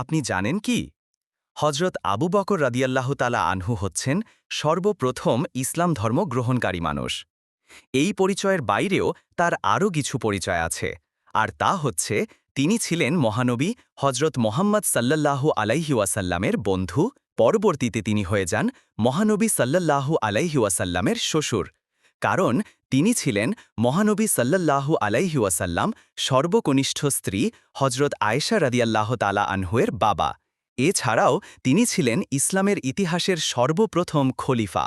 আপনি জানেন কি? হজরত আবু বকর রাদিয়াল্লাহ তালা আনহু হচ্ছেন সর্বপ্রথম ইসলাম ধর্ম গ্রহণকারী মানুষ। এই পরিচয়ের বাইরেও তার আরও কিছু পরিচয় আছে। আর তা হচ্ছে, তিনি ছিলেন মহানবী হজরত মোহাম্মদ সাল্লাল্লাহু আলাইহি ওয়াসাল্লামের বন্ধু। পরবর্তীতে তিনি হয়ে যান মহানবী সাল্লাল্লাহু আলাইহি ওয়াসাল্লামের শ্বশুর। কারণ তিনি ছিলেন মহানবী সাল্লাল্লাহু আলাইহি ওয়াসাল্লাম সর্বকনিষ্ঠ স্ত্রী হজরত আয়েশা রাদিয়াল্লাহ তালা আনহুয়ের বাবা। এছাড়াও তিনি ছিলেন ইসলামের ইতিহাসের সর্বপ্রথম খলিফা।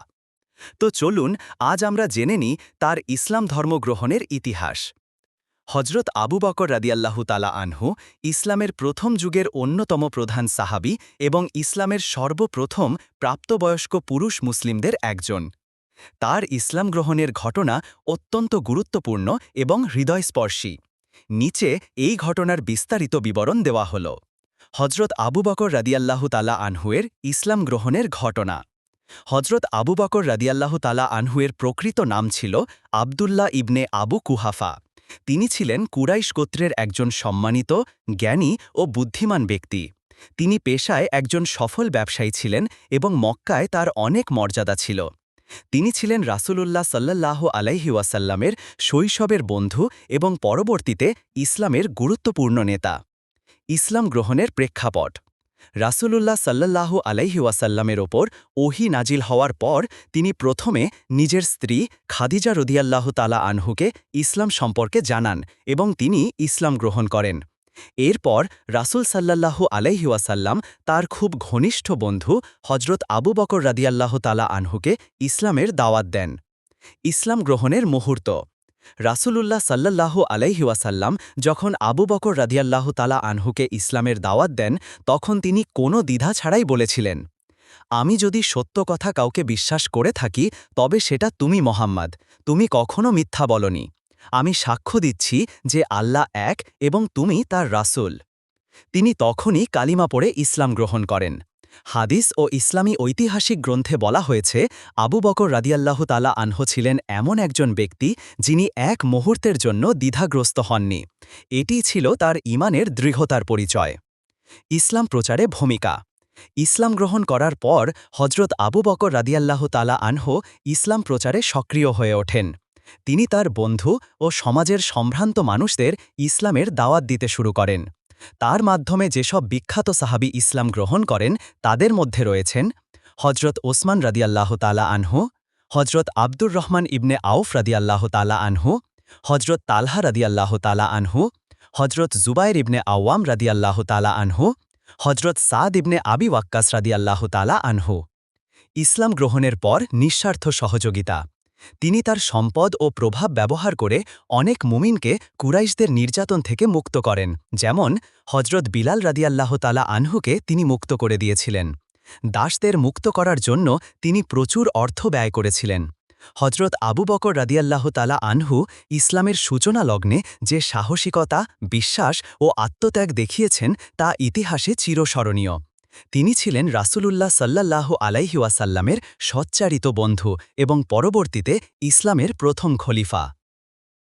তো চলুন আজ আমরা জেনে নিই তার ইসলাম ধর্ম গ্রহণের ইতিহাস। হজরত আবু বকর রাদিয়াল্লাহু তালা আনহু ইসলামের প্রথম যুগের অন্যতম প্রধান সাহাবি এবং ইসলামের সর্বপ্রথম প্রাপ্তবয়স্ক পুরুষ মুসলিমদের একজন। তার ইসলাম গ্রহণের ঘটনা অত্যন্ত গুরুত্বপূর্ণ এবং হৃদয়স্পর্শী। নিচে এই ঘটনার বিস্তারিত বিবরণ দেওয়া হল। হজরত আবু বকর রাদিয়াল্লাহু তালা আনহুয়ের ইসলাম গ্রহণের ঘটনা। হজরত আবু বকর রাদিয়াল্লাহু তালা আনহুয়ের প্রকৃত নাম ছিল আবদুল্লাহ ইবনে আবু কুহাফা। তিনি ছিলেন কুরাইশ গোত্রের একজন সম্মানিত, জ্ঞানী ও বুদ্ধিমান ব্যক্তি। তিনি পেশায় একজন সফল ব্যবসায়ী ছিলেন এবং মক্কায় তার অনেক মর্যাদা ছিল। তিনি ছিলেন রাসূলুল্লাহ সাল্লাল্লাহু আলাইহি ওয়াসাল্লামের শৈশবের বন্ধু এবং পরবর্তীতে ইসলামের গুরুত্বপূর্ণ নেতা। ইসলাম গ্রহণের প্রেক্ষাপট। রাসূলুল্লাহ সাল্লাল্লাহু আলাইহি ওয়াসাল্লামের ওপর ওহি নাজিল হওয়ার পর তিনি প্রথমে নিজের স্ত্রী খাদিজা রদিয়াল্লাহ তালা আনহুকে ইসলাম সম্পর্কে জানান এবং তিনি ইসলাম গ্রহণ করেন। এরপর রাসুল সাল্লাল্লাহু আলাইহি ওয়াসাল্লাম তার খুব ঘনিষ্ঠ বন্ধু হজরত আবু বকর রাদিয়াল্লাহ তালা আনহুকে ইসলামের দাওয়াত দেন। ইসলাম গ্রহণের মুহূর্ত। রাসূলুল্লাহ সাল্লাল্লাহু আলাইহি ওয়াসাল্লাম যখন আবু বকর রাদিয়াল্লাহ তালা আনহুকে ইসলামের দাওয়াত দেন, তখন তিনি কোনো দ্বিধা ছাড়াই বলেছিলেন, আমি যদি সত্য কথা কাউকে বিশ্বাস করে থাকি, তবে সেটা তুমি মোহাম্মদ, তুমি কখনো মিথ্যা বলনি। আমি সাক্ষ্য দিচ্ছি যে আল্লাহ এক এবং তুমি তার রাসূল। তিনি তখনই কালিমা পড়ে ইসলাম গ্রহণ করেন। হাদিস ও ইসলামী ঐতিহাসিক গ্রন্থে বলা হয়েছে, আবু বকর রাদিয়াল্লাহু তালা আনহ ছিলেন এমন একজন ব্যক্তি যিনি এক মুহূর্তের জন্য দ্বিধাগ্রস্ত হননি। এটি ছিল তার ইমানের দৃঢ়তার পরিচয়। ইসলাম প্রচারে ভূমিকা। ইসলাম গ্রহণ করার পর হজরত আবু বকর রাদিয়াল্লাহ তালা আনহ ইসলাম প্রচারে সক্রিয় হয়ে ওঠেন। তিনি তার বন্ধু ও সমাজের সম্ভ্রান্ত মানুষদের ইসলামের দাওয়াত দিতে শুরু করেন। তার মাধ্যমে যেসব বিখ্যাত সাহাবি ইসলাম গ্রহণ করেন, তাদের মধ্যে রয়েছেন হজরত ওসমান রাদিয়াল্লাহ তালা আনহু হজরত আব্দুর রহমান ইবনে আউফ রাদিয়াল্লাহ তালা আনহু হজরত তালহা রাদিয়াল্লাহ তালা আনহু হজরত জুবাইর ইবনে আওয়াম রাদিয়াল্লাহ তালা আনহু হজরত সাদ ইবনে আবি ওয়াক্কাস রাদিয়াল্লাহ তালা আনহু। ইসলাম গ্রহণের পর নিঃস্বার্থ সহযোগিতা। তিনি তার সম্পদ ও প্রভাব ব্যবহার করে অনেক মুমিনকে কুরাইশদের নির্যাতন থেকে মুক্ত করেন, যেমন হজরত বিলাল রাদিয়াল্লাহ তালা আনহুকে তিনি মুক্ত করে দিয়েছিলেন। দাসদের মুক্ত করার জন্য তিনি প্রচুর অর্থ ব্যয় করেছিলেন। হজরত আবু বকর রাদিয়াল্লাহ তালা আনহু ইসলামের সূচনা লগ্নে যে সাহসিকতা, বিশ্বাস ও আত্মত্যাগ দেখিয়েছেন তা ইতিহাসে চিরস্মরণীয়। তিনি ছিলেন রাসুলুল্লাহ সাল্লাহ আলাইহিওয়াসাল্লামের সচ্চারিত বন্ধু এবং পরবর্তীতে ইসলামের প্রথম খলিফা।